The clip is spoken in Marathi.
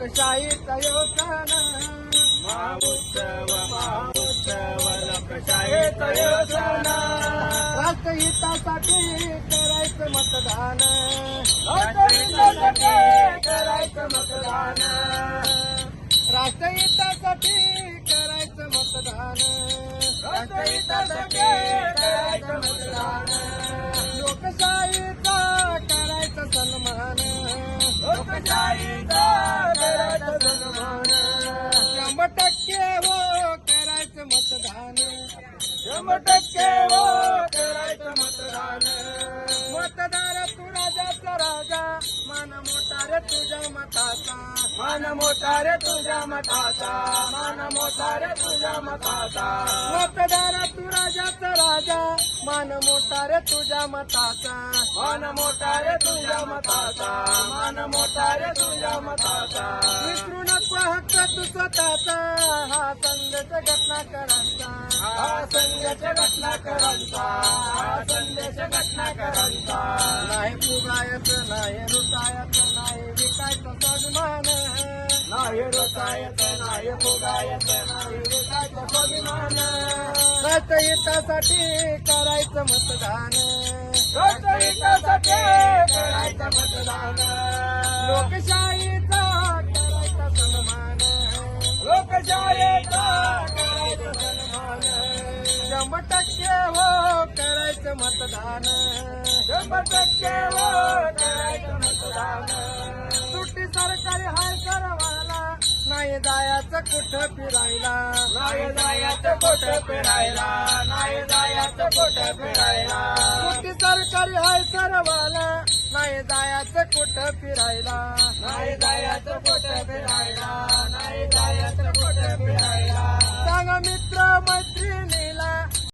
योजना महाउत्सव महाउत्सव लोकशाहीचा योजना राष्ट्रहितासाठी करायचं मतदान राष्ट्रहितासाठी करायचं मतदान राष्ट्रहितासाठी करायचं मतदान राष्ट्रहितासाठी करायचं मतदान लोकशाहीचा सन्मान. लोकशाहीचा मतदान. शंभर टक्के करायचं मतदान मतदार तू राजाचा राजा. मान मोठा रे तुझ्या मताचा. मान मोठा रे तुझ्या मताचा. मान मोठा रे तुझ्या मताचा. मतदार तू राजाचा राजा. मान मोठा रे तुझ्या मताचा. मान मोठा रे तुझ्या मताचा. मान मोठा रे तुझ्या मताचा. तू स्वतःचा हा संदेश घटनाकरांचा हा संदेश घटनाकरांचा हा संदेश घटनाकरांचा. नाही फुगायचं नाही रुटायचं नाही विकायचं स्वाभिमान. नाही रोसायचं नाही फुगायचं नाही विकायचं स्वाभिमान. राष्ट्रहितासाठी करायचं मतदान. राष्ट्रहितासाठी करायचं मतदान. लोकशाहीचा लोकशाहीचा करायचं सन्मान शंभर टक्के हो करायचं मतदान शंभर टक्के हो करायचं नाही जायाचं कुठ फिरायला? नाही जायाचं कुठ फिरायला? नाही जायाचं कुठ फिरायला? कुठे सरकारी हाय सर्वाला. नाही जायाचं कुठ फिरायला? नाही जायाचं कुठ फिरायला? नाही जायाचं कुठ फिरायला?